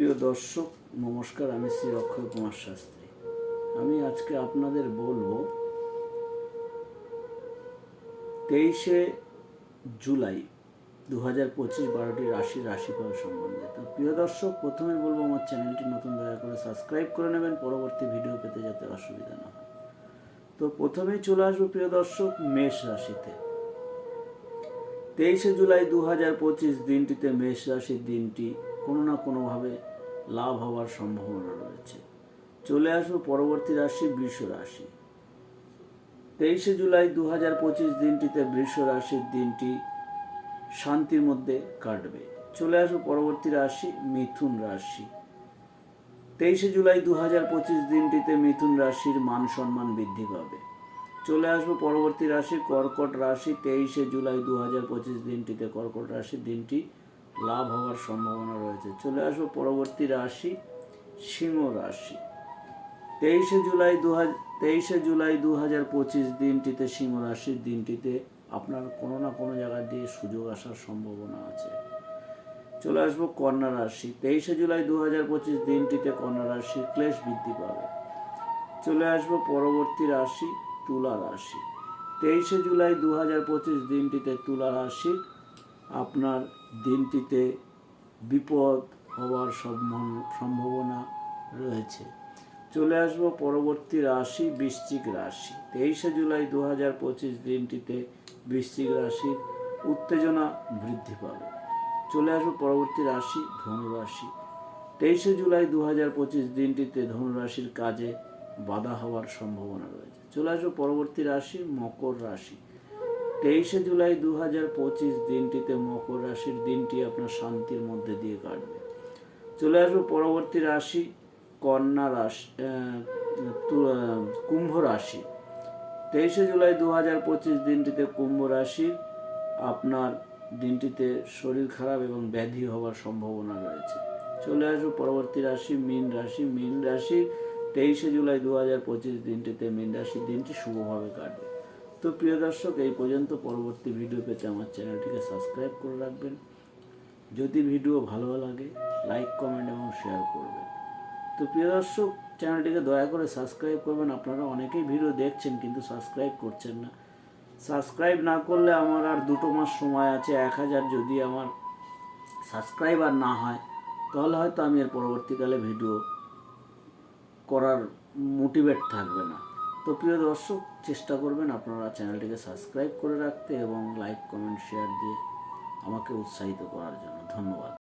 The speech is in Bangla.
প্রিয় দর্শক, নমস্কার, আমি শ্রী অক্ষয় কুমার শাস্ত্রী। আমি আজকে আপনাদের বলব, তেইশে জুলাই দু হাজার পঁচিশ বারোটি রাশি রাশিফল সম্বন্ধে। তো প্রিয় দর্শক, প্রথমে বলব, আমার চ্যানেলটি নতুন, দয়া করে সাবস্ক্রাইব করে নেবেন, পরবর্তী ভিডিও পেতে যাতে অসুবিধা না হয়। তো প্রথমেই চলে আসব, প্রিয় দর্শক, মেষ রাশিতে। তেইশে জুলাই দু হাজার পঁচিশ দিনটিতে মেষ রাশির দিনটি কোনো না কোনোভাবে লাভ হওয়ার সম্ভাবনা রয়েছে। চলে আসব পরবর্তী রাশি বৃষ রাশি। তেইশে জুলাই দু হাজার পঁচিশ দিনটিতে বৃষ রাশির দিনটি শান্তির মধ্যে কাটবে। চলে আসব পরবর্তী রাশি মিথুন রাশি। তেইশে জুলাই দু হাজার পঁচিশ দিনটিতে মিথুন রাশির মান সম্মান বৃদ্ধি পাবে। চলে আসব পরবর্তী রাশি কর্কট রাশি। তেইশে জুলাই দু হাজার পঁচিশ দিনটিতে কর্কট রাশির দিনটি লাভ হওয়ার সম্ভাবনা রয়েছে। চলে আসব পরবর্তী রাশি, সিংহ রাশি। তেইশে জুলাই দু তেইশে জুলাই দু হাজার পঁচিশ দিনটিতে সিংহ রাশির দিনটিতে আপনার কোনো না কোনো জায়গা দিয়ে সুযোগ আসার সম্ভাবনা আছে। চলে আসব কন্যা রাশি। তেইশে জুলাই দু হাজার পঁচিশ দিনটিতে কন্যা রাশির ক্লেশ বৃদ্ধি পাবে। চলে আসব পরবর্তী রাশি, তুলা রাশি। তেইশে জুলাই দু হাজার পঁচিশ দিনটিতে তুলা রাশি আপনার দিনটিতে বিপদ হওয়ার সম্ভাবনা- রয়েছে। চলে আসব পরবর্তী রাশি বৃশ্চিক রাশি। তেইশে জুলাই দু হাজার পঁচিশ দিনটিতে বৃশ্চিক রাশির উত্তেজনা বৃদ্ধি পাবে। চলে আসব পরবর্তী রাশি ধনুরাশি। তেইশে জুলাই দু হাজার পঁচিশ দিনটিতে ধনুরাশির কাজে বাধা হওয়ার সম্ভাবনা রয়েছে। চলে আসব পরবর্তী রাশি মকর রাশি। তেইশে জুলাই দু হাজার পঁচিশ দিনটিতে মকর রাশির দিনটি আপনার শান্তির মধ্যে দিয়ে কাটবে। চলে আসব পরবর্তী রাশি, কন্যা রাশি কুম্ভ রাশি। তেইশে জুলাই দু হাজার পঁচিশ দিনটিতে কুম্ভ রাশির আপনার দিনটিতে শরীর খারাপ এবং ব্যাধি হওয়ার সম্ভাবনা রয়েছে। চলে আসব পরবর্তী রাশি, মীন রাশি। মীন রাশির তেইশে জুলাই দু হাজার পঁচিশ দিনটিতে মীন রাশির দিনটি শুভভাবে কাটবে। তো প্রিয় দর্শক, এই পর্যন্ত পরবর্তী ভিডিও পেতে আমার চ্যানেলটিকে সাবস্ক্রাইব করে রাখবেন। যদি ভিডিও ভালো লাগে লাইক কমেন্ট এবং শেয়ার করবেন। তো প্রিয় দর্শক, চ্যানেলটিকে দয়া করে সাবস্ক্রাইব করবেন। আপনারা অনেকেই ভিডিও দেখছেন কিন্তু সাবস্ক্রাইব করছেন না। সাবস্ক্রাইব না করলে আমার আর দুটো মাস সময় আছে, এক হাজার যদি আমার সাবস্ক্রাইবার না হয়, তাহলে হয়তো আমি এর পরবর্তীকালে ভিডিও করার মোটিভেট থাকবে না। তো প্রিয় দর্শক, চেষ্টা করবেন আপনারা চ্যানেলটিকে সাবস্ক্রাইব করে রাখতে এবং লাইক, কমেন্ট, শেয়ার দিয়ে আমাকে উৎসাহিত করার জন্য। ধন্যবাদ।